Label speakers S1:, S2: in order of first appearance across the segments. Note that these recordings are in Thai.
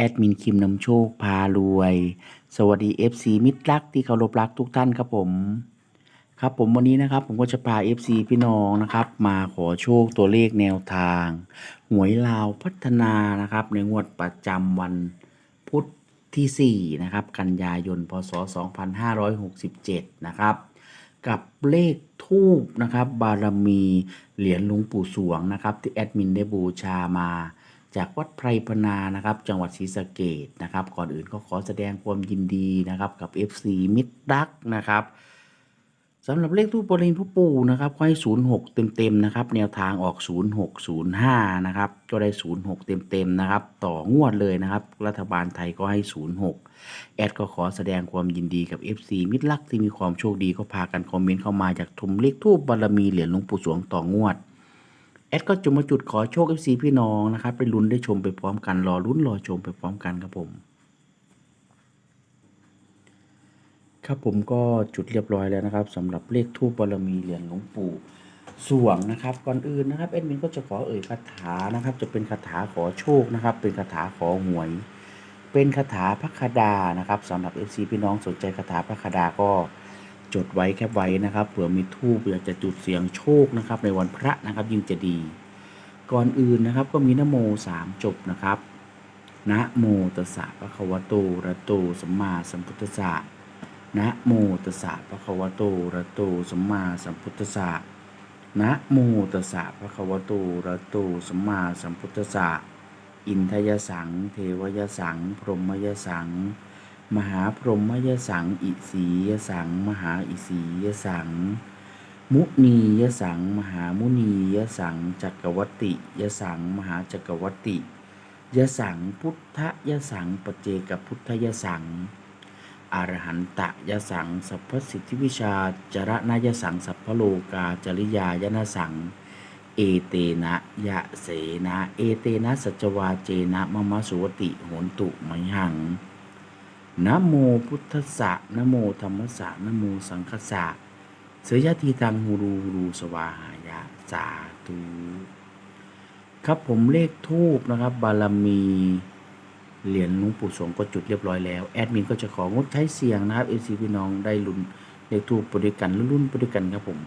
S1: แอดมินคิมนำโชคพารวย สวัสดี FC มิตรรักที่เคารพรักทุกท่านครับผม ครับผมวันนี้นะครับผมก็จะพา FC พี่น้องนะครับ มาขอโชคตัวเลขแนวทาง หวยลาวพัฒนานะครับ ในงวดประจำวันพุธที่ 4 นะครับ กันยายน พศ 2567 นะครับ กับเลขทูบนะครับ บารมีเหรียญหลวงปู่สวงนะครับ ที่แอดมินได้บูชามา จากวัดไพรพนานะครับ จังหวัดศรีสะเกดนะครับ ก่อนอื่นก็ขอแสดงความยินดีนะครับกับ FC มิตรรักนะครับสำหรับเลขทูปบรินผู้ปู่นะครับก็ให้06เต็มๆนะครับ แนวทางออก0605นะครับก็ได้06เต็มๆนะครับ ต่องวดเลยนะครับ รัฐบาลไทยก็ให้06แอดก็ขอแสดงความยินดีกับ FC มิตรรักที่มีความโชคดีก็พากันคอมเมนต์เข้ามาจากทุมเลขทูปบารมีเหรียญหลวงปู่สวงต่องวด แอดก็จะมาจุดขอโชค FC พี่น้องนะครับ ไปลุ้นได้ชมไปพร้อมกัน รอลุ้นรอชมไปพร้อมกันครับผม ครับผมก็จุดเรียบร้อยแล้วนะครับสำหรับเลขทูปบารมีเหรียญหลวงปู่สวงนะครับ ก่อนอื่นนะครับเอ็ดมินก็จะขอเอ่ยคาถานะครับ จะเป็นคาถาขอโชคนะครับ เป็นคาถาขอหวย เป็นคาถาพระคดานะครับสำหรับ FC พี่น้องสนใจคาถาพระคดาก็ จดไว้แคปไว้นะครับเผื่อมีทูบอยากจะจุดเสียงโชคนะครับ ในวันพระนะครับยิ่งจะดี ก่อนอื่นนะครับก็มีนโมสามจบนะครับนะโมตัสสะภะคะวะโตระโตสัมมาสัมพุทธัสสะนะโมตัสสะภะคะวะโตระโตสัมมาสัมพุทธัสสะนะโมตัสสะภะคะวะโตระโตสัมมาสัมพุทธัสสะอินทยสัง เทวยสัง พรหมยสัง มหาพรหมยสัง อิสียสัง มหาอิสียสัง มุนียสัง มหามุนียสัง จักรวัติยสัง มหาจักรวัติยสัง พุทธยสังปเจกพุทธยสังอรหันตยสัง สัพพสิทธิวิชาจระนายสัง สัพพโลกาจริยายนสัง เอเตนะยะเสนะ เอเตนะสัจวาเจนะมะมะสุวติโหนตุมหัง นะโมพุทธสสะนะโมธรรมสะนะโมสังคสะเสยทีตังหูรูรูสวาหายะสาธุครับผมเลขทูบนะครับ บารมีเหรียญหลวงปู่สงก็จุดเรียบร้อยแล้วแอดมินก็จะของดใช้เสียงนะครับเอซีพี่น้องได้ลุ้นเลขทูบไปด้วยกันรุ่นๆไปด้วยกันครับผม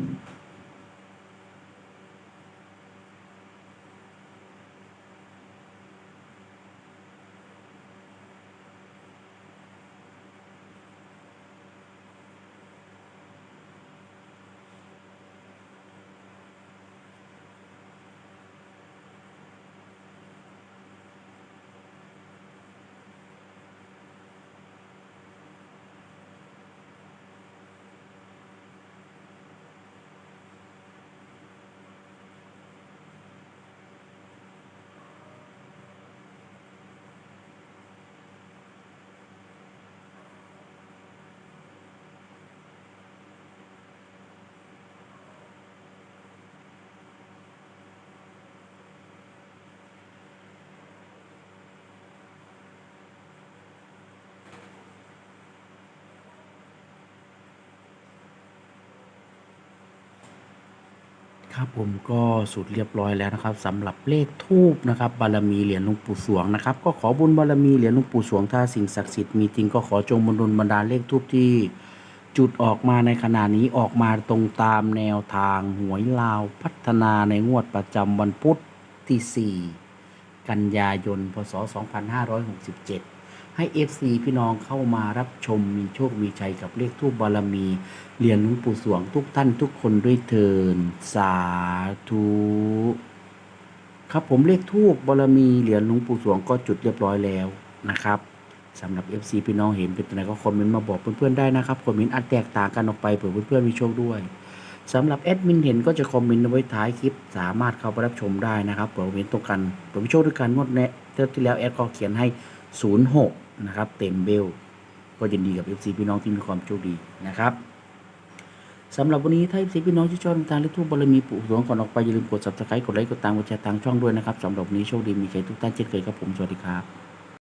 S1: Thank you. ครับผมก็สุดเรียบร้อยแล้วนะครับสำหรับเลขทูบนะครับบารมีเหรียญหลวงปู่สวงนะครับ ก็ขอบุญบารมีเหรียญหลวงปู่สวงถ้าสิ่งศักดิ์สิทธิ์มีจริงก็ขอจงบรรดลบรรดาเลขทูบที่จุดออกมาในขณะนี้ออกมาตรงตามแนวทางหวยลาวพัฒนาในงวดประจำวันพุธที่ 4 กันยายน พศ 2567 ให้ FC พี่น้องเข้ามารับชมมีโชคมีชัยกับเลขทูบบารมีเหรียญหลวงปู่สวงทุกท่านทุกคนด้วยเทินสาธุครับผมเลขทูบบารมีเหรียญหลวงปู่สวงก็จุดเรียบร้อยแล้วนะครับสำหรับ FC พี่น้องเห็นเป็นตัวไหนก็คอมเมนต์มาบอกเพื่อนๆได้นะครับคอมเมนต์อาจแตกต่างกันออกไปเผื่อเพื่อนๆมีโชคด้วยสำหรับแอดมินเห็นก็จะคอมเมนต์เอาไว้ท้ายคลิป สามารถเข้าไปรับชมได้นะครับเผื่อเห็นตรงกันเผื่อมีโชคด้วยกันงวดแนะเท่าที่แล้วแอดก็เขียนให้ 06 นะครับ เต็มเบลก็ยินดีกับ FC พี่น้องที่มีความโชคดีนะครับสำหรับวันนี้ถ้า FC พี่น้องที่ชอบทางเละทุกบารมีปู่สวงก่อนออกไปอย่าลืมกด subscribe กดไลค์กดตามกดแชร์ทางช่องด้วยนะครับสำหรับวันนี้โชคดีมีใจทุกท่านเช่นเคยครับผมสวัสดีครับ